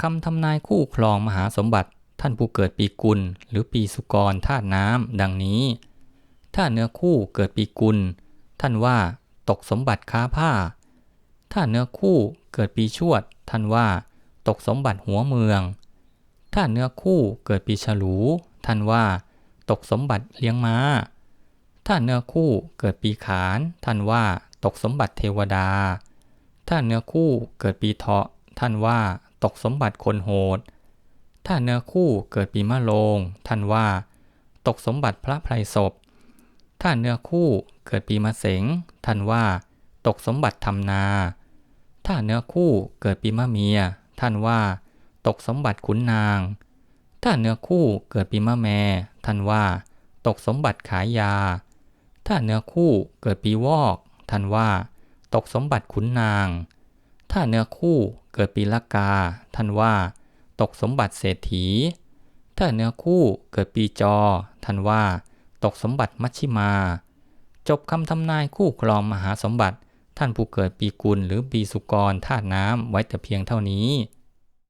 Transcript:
คำทำนายคู่ครองมหาสมบัติท่านผู้เกิดปีกุลหรือปีสุกรธาตุน้ำดังนี้ ถ้าเนื้อคู่เกิดปีกุล ท่านว่าตกสมบัติค้าผ้า ถ้าเนื้อคู่เกิดปีชวด ท่านว่า ตกสมบัติหัวเมือง ถ้าเนื้อคู่เกิดปีฉลู ท่านว่า ตกสมบัติเลี้ยงม้า ถ้าเนื้อคู่เกิดปีขาน ท่านว่า ตกสมบัติเทวดา ถ้าเนื้อคู่เกิดปีเถาะ ท่านว่า ตกสมบัติคนโหด ถ้าเนื้อคู่เกิดปีมะโรงท่านว่า ตกสมบัติพระไพรศพ ถ้าเนื้อคู่เกิดปีมะเสงท่านว่า ตกสมบัติทำนา ถ้าเนื้อคู่เกิดปีมะเมีย ท่านว่า ตกสมบัติขุนนาง ถ้าเนื้อคู่เกิดปีมะแม่ ท่านว่า ตกสมบัติขายยา ถ้าเนื้อคู่เกิดปีวอก ท่านว่า ตกสมบัติขุนนาง ถ้าเนื้อคู่เกิดปีละกา ท่านว่า ตกสมบัติเศรษฐี ถ้าเนื้อคู่เกิดปีจอ ท่านว่า ตกสมบัติมัชชิมา จบคำทำนายคู่ครองมหาสมบัติ ท่านผู้เกิดปีกุลหรือปีสุกรธาตุน้ำไว้แต่เพียงเท่านี้